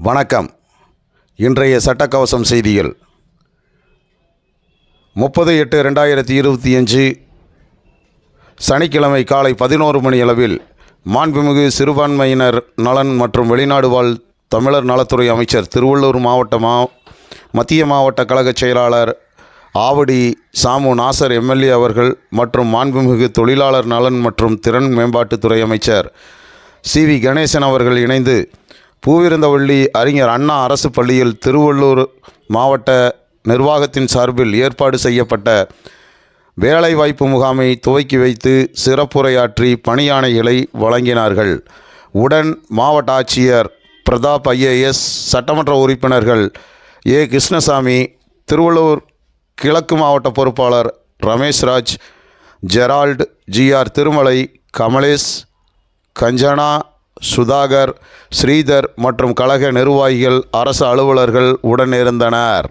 வணக்கம். இன்றைய சட்டக்கவசம் செய்திகள். முப்பது எட்டு ரெண்டாயிரத்தி இருபத்தி அஞ்சு சனிக்கிழமை காலை பதினோரு மணி அளவில் மாண்புமிகு சிறுபான்மையினர் நலன் மற்றும் வெளிநாடு வாழ் தமிழர் நலத்துறை அமைச்சர் திருவள்ளூர் மாவட்ட மா மத்திய மாவட்ட கழகச் செயலாளர் ஆவடி சாமு நாசர் எம்எல்ஏ அவர்கள் மற்றும் மாண்புமிகு தொழிலாளர் நலன் மற்றும் திறன் மேம்பாட்டுத்துறை அமைச்சர் சி வி கணேசன் அவர்கள் இணைந்து பூவிருந்தவள்ளி அறிஞர் அண்ணா அரசு பள்ளியில் திருவள்ளூர் மாவட்ட நிர்வாகத்தின் சார்பில் ஏற்பாடு செய்யப்பட்ட வேலைவாய்ப்பு முகாமை துவக்கி வைத்து சிறப்புரையாற்றி பணியாணைகளை வழங்கினார்கள். உடன் மாவட்ட ஆட்சியர் பிரதாப் ஐஏஎஸ் சட்டமன்ற உறுப்பினர்கள் ஏ. கிருஷ்ணசாமி திருவள்ளூர் கிழக்கு மாவட்ட பொறுப்பாளர் Rameshraj Gerald G R Thirumalai Kamalesh Kanchana Sudhakar Sridhar மற்றும் கழக நிர்வாகிகள் அரசு அலுவலர்கள் உடனிருந்தனர்.